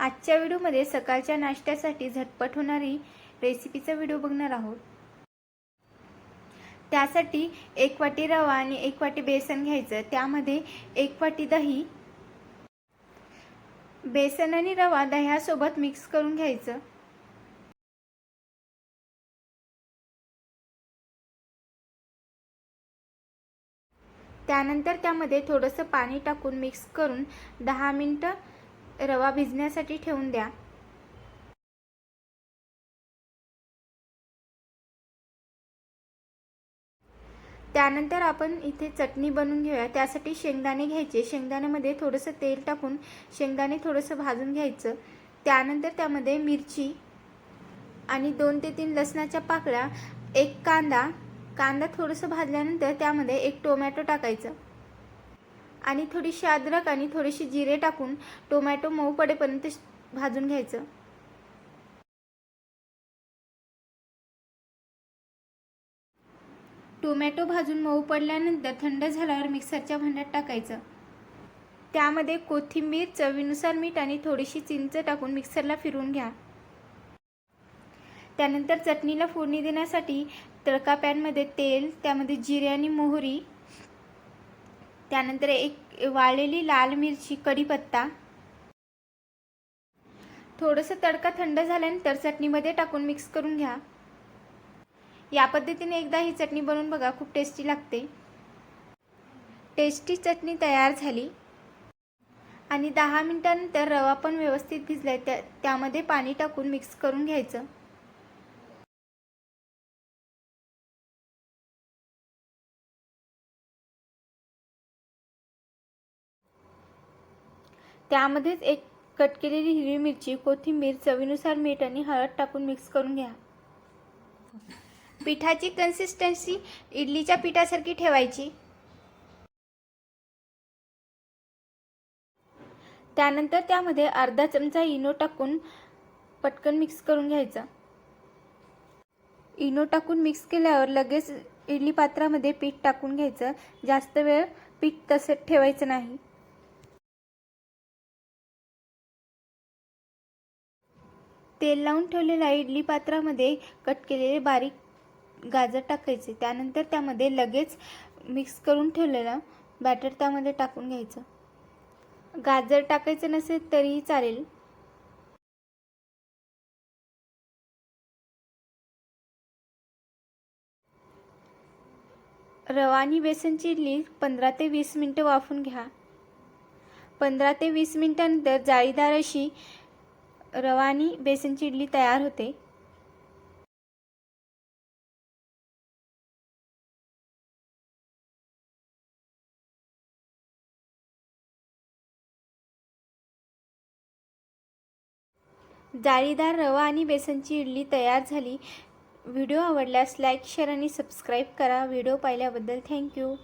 आजच्या व्हिडिओमध्ये सकाळच्या नाश्त्यासाठी झटपट होणारी रेसिपीचा व्हिडिओ बघणार आहोत. त्यासाठी एक वाटी रवा आणि एक वाटी बेसन घ्यायचं. त्यामध्ये एक वाटी दही बेसन आणि रवा दह्यासोबत मिक्स करून घ्यायचं. त्यानंतर त्यामध्ये थोडंसं पाणी टाकून मिक्स करून दहा मिनटं रवा भिजण्यासाठी ठेवून द्या. त्यानंतर आपण इथे चटणी बनवून घेऊया. त्यासाठी शेंगदाणे घ्यायचे. शेंगदाण्यामध्ये थोडंसं तेल टाकून शेंगदाणे थोडंसं भाजून घ्यायचं. त्यानंतर त्यामध्ये मिरची आणि दोन ते तीन लसणाच्या पाकळ्या एक कांदा कांदा थोडंसं भाजल्यानंतर त्यामध्ये एक टोमॅटो टाकायचं. आणि थोडीशी अद्रक आणि थोडीशी जिरे टाकून टोमॅटो मऊ पडेपर्यंत भाजून घ्यायचं. टोमॅटो भाजून मऊ पडल्यानंतर थंड झाल्यावर मिक्सरच्या भांड्यात टाकायचं. त्यामध्ये कोथिंबीर चवीनुसार मीठ आणि थोडीशी चिंच टाकून मिक्सरला फिरवून घ्या. त्यानंतर चटणीला फोडणी देण्यासाठी तडका पॅनमध्ये तेल त्यामध्ये जिरे आणि मोहरी त्यानंतर एक वाळलेली लाल मिरची कढीपत्ता थोडंसं तडका थंड झाल्यानंतर चटणीमध्ये टाकून मिक्स करून घ्या. या पद्धतीने एकदा ही चटणी बनवून बघा खूप टेस्टी लागते. टेस्टी चटणी तयार झाली. आणि दहा मिनटानंतर रवा पण व्यवस्थित भिजलाय त्या त्यामध्ये पाणी टाकून मिक्स करून घ्यायचं. त्यामध्येच एक कट केलेली हिरवी मिरची कोथिंबीर चवीनुसार मीठ आणि हळद टाकून मिक्स करून घ्या. पिठाची कन्सिस्टन्सी इडलीच्या पिठासारखी ठेवायची. त्यानंतर त्यामध्ये अर्धा चमचा इनो टाकून पटकन मिक्स करून घ्यायचा. इनो टाकून मिक्स केल्यावर लगेच इडली पात्रामध्ये पीठ टाकून घ्यायचं. जास्त वेळ पीठ तसंच ठेवायचं नाही. तेल लावून ठेवलेल्या इडली पात्रामध्ये कट केलेले बारीक गाजर टाकायचे. त्यानंतर त्यामध्ये लगेच मिक्स करून ठेवलेलं बॅटर त्यामध्ये टाकून घ्यायचं. गाजर टाकायचं नसेल तरीही चालेल. रवा आणि बेसनची इडली पंधरा ते वीस मिनटं वाफून घ्या. पंधरा ते वीस मिनटानंतर जाळीदार अशी रवा आणि बेसनची इडली तयार होते. जाळीदार रवा आणि बेसनची इडली तयार झाली. व्हिडिओ आवडल्यास लाईक शेअर आणि सबस्क्राईब करा. व्हिडिओ पाहिल्याबद्दल थँक्यू.